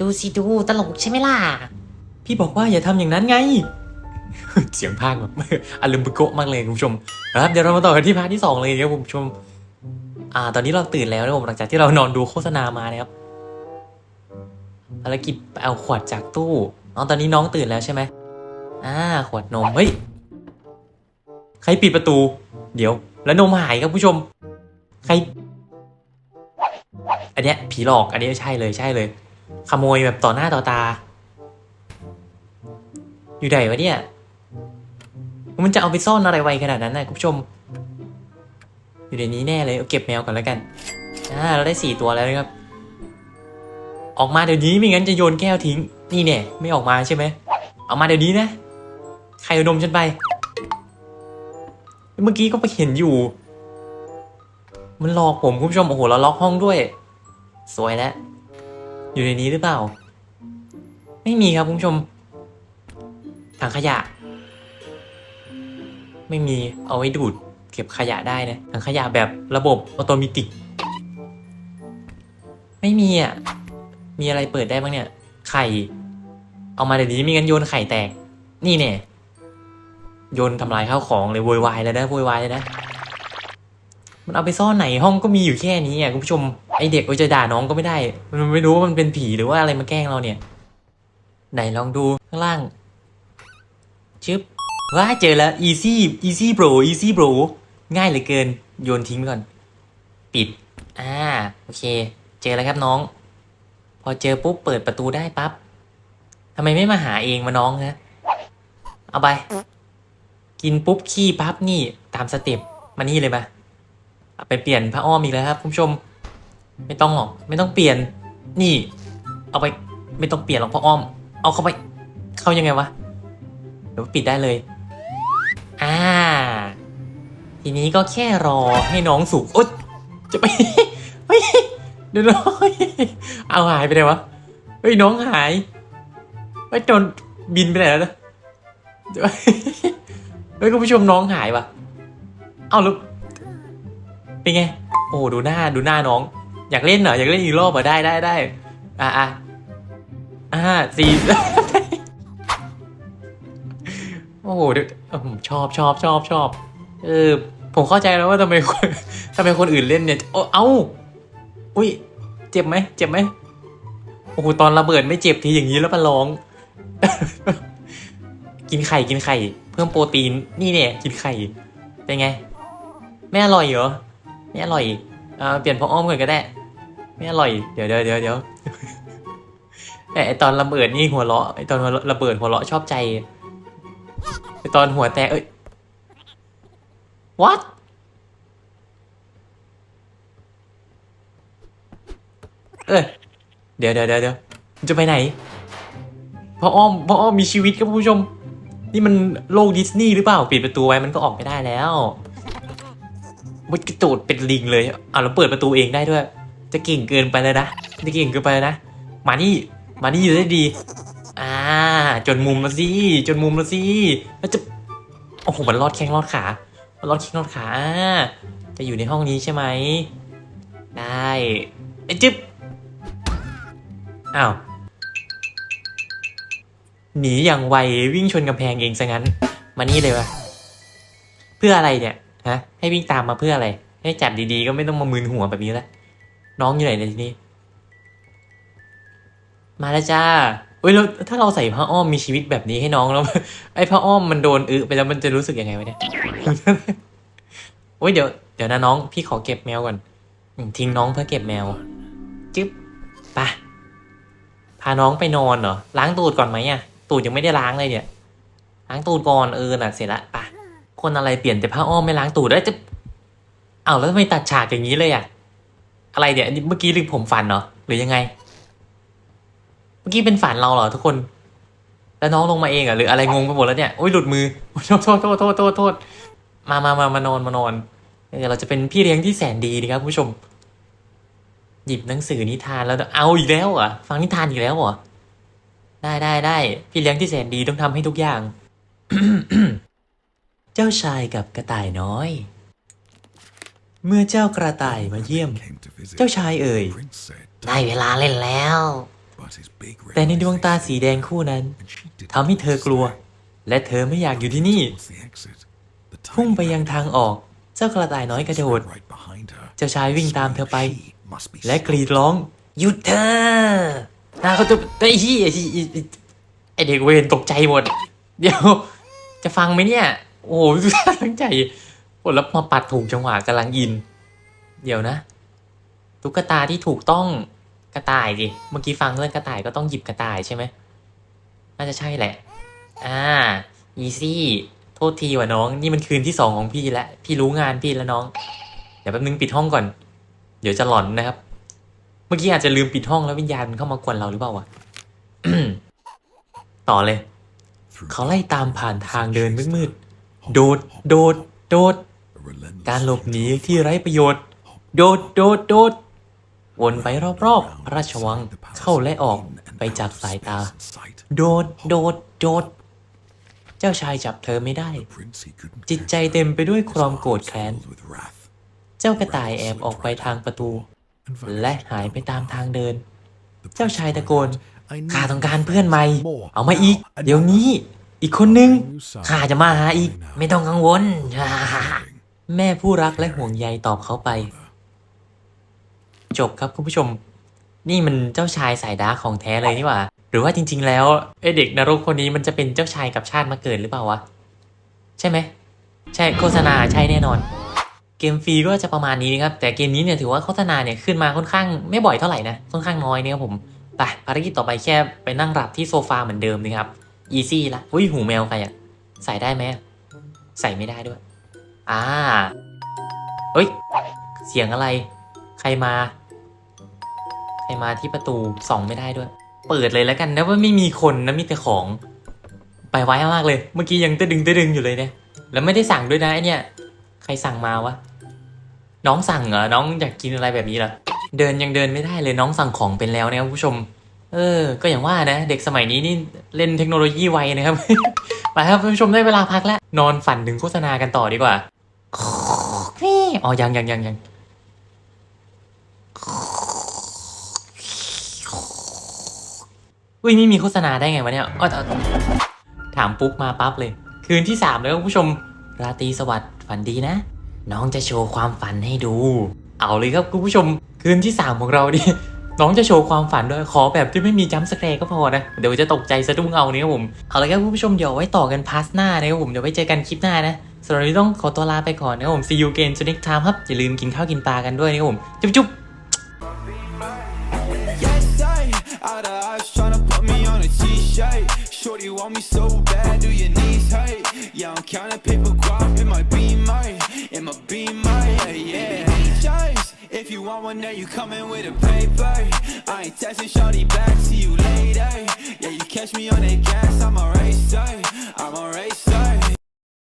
ดูสิดูตลกใช่ไหมล่ะ พี่บอกว่าอย่าทำอย่างนั้นไง เสียงพากย์แบบ อารมณ์บุโกะมากเลยคุณผู้ชมนะครับเดี๋ยวเรามาต่อกันที่พาร์ทที่สองเลยครับคุณผู้ชม อ่า ตอนนี้เราตื่นแล้วนะผมหลังจากที่เรานอนดูโฆษณามานะครับภารกิจไปเอาขวดจากตู้น้องตอนนี้น้องตื่นแล้วใช่ไหมอ่า ขวดนมเฮ้ยใครปิดประตู เดี๋ยว แล้วนมหายครับคุณผู้ชม ใคร อันเนี้ยผีหลอกอันนี้ใช่เลยใช่เลย ขโมยแบบต่อหน้าต่อตา อยู่ไหนวะเนี่ย มันจะเอาไปซ่อนอะไรไวขนาดนั้นนะคุณผู้ชม อยู่ในนี้แน่เลยเอาเก็บแมวก่อนแล้วกันอ่าเราได้สี่ตัวแล้วนะครับ ออกมาเดี๋ยวนี้ไม่งั้นจะโยนแก้วทิ้ง นี่แน่ไม่ออกมาใช่ไหมออกมาเดี๋ยวนี้นะ ใครเอานมฉันไป เมื่อกี้ก็ไปเห็นอยู่ มันหลอกผมคุณผู้ชมโอ้โหเราล็อกห้องด้วย สวยแล้ว อยู่ในนี้หรือเปล่า ไม่มีครับคุณผู้ชม ถังขยะ ไม่มีเอาไว้ดูด เก็บขยะได้นะถังขยะแบบระบบออโตเมติกไม่มีอะ มีอะไรเปิดได้บ้างเนี่ย ไข่ เอามาเดี๋ยวนี้ม่งั้นโยนไข่แตก นี่เนี่ย โยนทำลายข้าวของเลยโวยวายแล้วนะโวยวายเลยนะ มันเอาไปซ่อนไหนห้องก็มีอยู่แค่นี้อะคุณผู้ชมไอเด็กโอ้ยจะด่าน้องก็ไม่ได้ มันไม่รู้ว่ามันเป็นผีหรือว่าอะไรมาแกล้งเราเนี่ย ไหนลองดูข้างล่างชึบว้าเจอแล้ว easy easy bro easy bro ง่ายเหลือเกินโยนทิ้งไปก่อน ปิด อ่า โอเค เจอแล้วครับน้อง พอเจอปุ๊บเปิดประตูได้ปั๊บทำไมไม่มาหาเองมาน้องฮะเอาไป กินปุ๊บขี้ปั๊บนี่ตามสเต็ปมานี่เลยมาเอา ไปเปลี่ยนผ้าอ้อมอีกแล้วครับ คุณผู้ชม ไม่ต้องหรอก ไม่ต้องเปลี่ยน นี่ เอาไปไม่ต้องเปลี่ยนหรอกผ้าอ้อม เอาเข้าไป เข้ายังไงวะเดี๋ยวปิดได้เลย อ่า ทีนี้ก็แค่รอให้น้องสุกโอ๊ยจะไปเฮ้ยเดี๋ยวน้อยเอาหายไปไหนวะเฮ้ยน้องหายเฮ้ยโดนบินไปไหนแล้วนะเดี๋ยวเฮ้ยคุณผู้ชมน้องหายวะเอาแล้ว เป็นไง โอ้ดูหน้าดูหน้าน้อง อยากเล่นเหรออยากเล่นอีกรอบเหรอได้ได้ได้อะอะอ่าสี่โอ้โหเดืออผมชอบชอบชอบชอบเออผมเข้าใจแล้วว่าทำไมคนทำไมคนอื่นเล่นเนี่ยโอ้เอ้าอุ้ย เจ็บไหมเจ็บไหมโอ้โหตอนระเบิดไม่เจ็บทีอย่างนี้แล้วมาร้อง กินไข่กินไข่ เพิ่มโปรตีนนี่เนี่ย กินไข่เป็นไง ไม่อร่อยเหรอ ไม่อร่อยเอ่าเปลี่ยนพออ้อมก่อนก็ได้ ไม่อร่อย เดี๋ยวเดี๋ยวเดี๋ยวเดี๋ยวแต่ไอตอนระเบิดนี่หัวเราะไอตอนระเบิดหัวเราะชอบใจไอตอนหัวแตกเอ้ย what เอ้ยเดี๋ยวเดี๋ยวเดี๋ยวเดี๋ยวจะไปไหนพ่ออ้อมพ่ออ้อมมีชีวิตครับผู้ชม นี่มันโลกดิสนีย์หรือเปล่า ปิดประตูไว้มันก็ออกไม่ได้แล้ว มันกระโดดเป็นลิงเลยอะแล้วเปิดประตูเองได้ด้วย จะเก่งเกินไปเลยนะจะเก่งเกินไปนะ มานี่ มานี่อยู่ได้ดี อ่า จนมุมแล้วสิ จนมุมแล้วสิแล้วจะ โอ้โห มันรอดแข้งรอดขา มันรอดแข้งรอดขาอ่าจะอยู่ในห้องนี้ใช่ไหม ได้ไอ้จิ๊บ อ้าว หนีอย่างไววิ่งชนกำแพงเองซะงั้น มานี่เลยวะ เพื่ออะไรเนี่ย ฮะ ให้วิ่งตามมาเพื่ออะไร ให้จับดีๆ ก็ไม่ต้องมามึนหัวแบบนี้และน้องอยู่ไหนในที่นี้ มาแล้วจ้าเอ้ยแล้วถ้าเราใส่ผ้าอ้อมมีชีวิตแบบนี้ให้น้องแล้ว ไอ้ผ้าอ้อมมันโดนอึไปแล้วมันจะรู้สึกยังไงวะเนี่ยโอ้ยเดี๋ยวเดี๋ยวนะน้องพี่ขอเก็บแมวก่อนทิ้งน้องเพื่อเก็บแมวจึ๊บไปพาน้องไปนอนเหรอล้างตูดก่อนไหมอะตูดยังไม่ได้ล้างเลยเนี่ยล้างตูดก่อนเออน่ะเสร็จละไป คนอะไรเปลี่ยนแต่ผ้าอ้อมไม่ล้างตูดแล้วจะอ้าวแล้วทำไมตัดฉากอย่างนี้เลยอะอะไรเนี่ยเมื่อกี้ลืมผมฝันเหรอหรือยังไง เมื่อกี้เป็นฝันเราเหรอทุกคน แล้วน้องลงมาเองเหรอหรืออะไรงงไปหมดแล้วเนี่ยโอ้ยหลุดมือโทษโทษโทษโทษโทษโทษมามามามานอนมานอนเดี๋ยวเราจะเป็นพี่เลี้ยงที่แสนดีนะครับผู้ชม หยิบหนังสือนิทานแล้วเอาอีกแล้วอะฟังนิทานอีกแล้วเหรอได้ได้ได้พี่เลี้ยงที่แสนดีต้องทำให้ทุกอย่าง เจ้าชายกับกระต่ายน้อย เมื่อเจ้ากระต่ายมาเยี่ยม เจ้าชายเอ่ย ได้เวลาเล่นแล้ว แต่ในดวงตาสีแดงคู่นั้นทำให้เธอกลัว และเธอไม่อยากอยู่ที่นี่ พุ่งไปยังทางออก เจ้ากระต่ายน้อยกระโดด เจ้าชายวิ่งตามเธอไป และกรีดร้อง หยุดเธอนาเขาจะไอ้ที่ไอ้เด็กเวรตกใจหมด เดี๋ยวจะฟังไหมเนี่ย โอ้โหตั้งใจโอ้แล้วมาปัดถูกจังหวะกำลังอิน เดี๋ยวนะ ตุ๊กตาที่ถูกต้องกระต่ายสิเมื่อกี้ฟังเรื่องกระต่ายก็ต้องหยิบกระต่ายใช่ไหมน่าจะใช่แหละ อ่า อีซี่ โทษทีว่ะน้อง นี่มันคืนที่สองของพี่แล้วพี่รู้งานพี่แล้วน้อง เดี๋ยวแป๊บนึงปิดห้องก่อน เดี๋ยวจะหลอนนะครับ เมื่อกี้อาจจะลืมปิดห้องแล้ววิญญาณมันเข้ามากวนเราหรือเปล่าวะต่อเลย เขาไล่ตามผ่านทางเดินมืดๆ โดด โดด โดด การหลบหนีที่ไร้ประโยชน์ โดด โดด โดด วนไปรอบๆพระราชวัง เข้าและออกไปจากสายตา โดด โดด โดด เจ้าชายจับเธอไม่ได้ จิตใจเต็มไปด้วยความโกรธแค้น เจ้ากระต่ายแอบออกไปทางประตู และหายไปตามทางเดิน เจ้าชายตะโกนข้าต้องการเพื่อนใหม่ เอามาอีก เดี๋ยวนี้ อีกคนนึงข้าจะมาหาอีก ไม่ต้องกังวล แม่ผู้รักและห่วงใยตอบเขาไป จบครับคุณผู้ชม นี่มันเจ้าชายสายดาร์กของแท้เลยนี่หว่า หรือว่าจริง ๆ แล้วไอเด็กนรกคนนี้มันจะเป็นเจ้าชายกับชาติมาเกิดหรือเปล่าวะ ใช่ไหม ใช่โฆษณาใช่แน่นอน เกมฟรีก็จะประมาณนี้นะครับ แต่เกมนี้เนี่ยถือว่าโฆษณาเนี่ยขึ้นมาค่อนข้างไม่บ่อยเท่าไหร่นะ ค่อนข้างน้อยนะครับผม ไปภารกิจต่อไปแค่ไปนั่งหลับที่โซฟาเหมือนเดิมนะครับ อีซี่ละอุ้ยหูแมวใครอะใส่ได้ไหมใส่ไม่ได้ด้วย อ่าเฮ้ย เสียงอะไร ใครมา ใครมาที่ประตูส่องไม่ได้ด้วย เปิดเลยแล้วกันนะว่าไม่มีคนนะมีแต่ของ ไปไว้มากเลย เมื่อกี้ยังตะดึงตะดึงอยู่เลยเนี่ย แล้วไม่ได้สั่งด้วยนะไอเนี่ย ใครสั่งมาวะ น้องสั่งเหรอ น้องอยากกินอะไรแบบนี้เหรอ เดินยังเดินไม่ได้เลยน้องสั่งของเป็นแล้วนะครับคุณผู้ชม เออ ก็อย่างว่านะ เด็กสมัยนี้นี่เล่นเทคโนโลยีไวนะครับ ไปครับผู้ชมได้เวลาพักแล้ว นอนฝันถึงโฆษณากันต่อดีกว่าพี่อ๋อยังยังยังยังอุ้ยไม่มีโฆษณาได้ไงวะเนี่ยอ๋อถามปุ๊บมาปั๊บเลย คืนที่สามแล้วคุณผู้ชม ราตรีสวัสดิ์ฝันดีนะ น้องจะโชว์ความฝันให้ดู เอาเลยครับคุณผู้ชม คืนที่สามของเราดิ น้องจะโชว์ความฝันด้วยขอแบบที่ไม่มีจัมป์สแกร์ก็พอนะ เดี๋ยวจะตกใจสะดุ้งเอาเนี่ยครับผม เอาลยครับผู้ชมเดี๋ยวไว้ต่อกันพาร์ทหน้านะครับผม เดี๋ยวไว้เจอกันคลิปหน้านะสำหรับนี้ต้องขอตัวลาไปก่อนนะครับผม see you again so next time ครับ อย่าลืมกินข้าวกินปลากันด้วยนะครับผม จุ๊บจุ๊บ Out of eyes tryna put me on a t-shirt Shorty want me so bad, do your knees hurt? Yeah, I'm counting paper guap in my beamer, in my beamer, yeah, yeah. If you want one, then you coming with a paper. I ain't texting shorty back, see you later. Yeah, you catch me on that gas, I'm a racer. I'm a racer.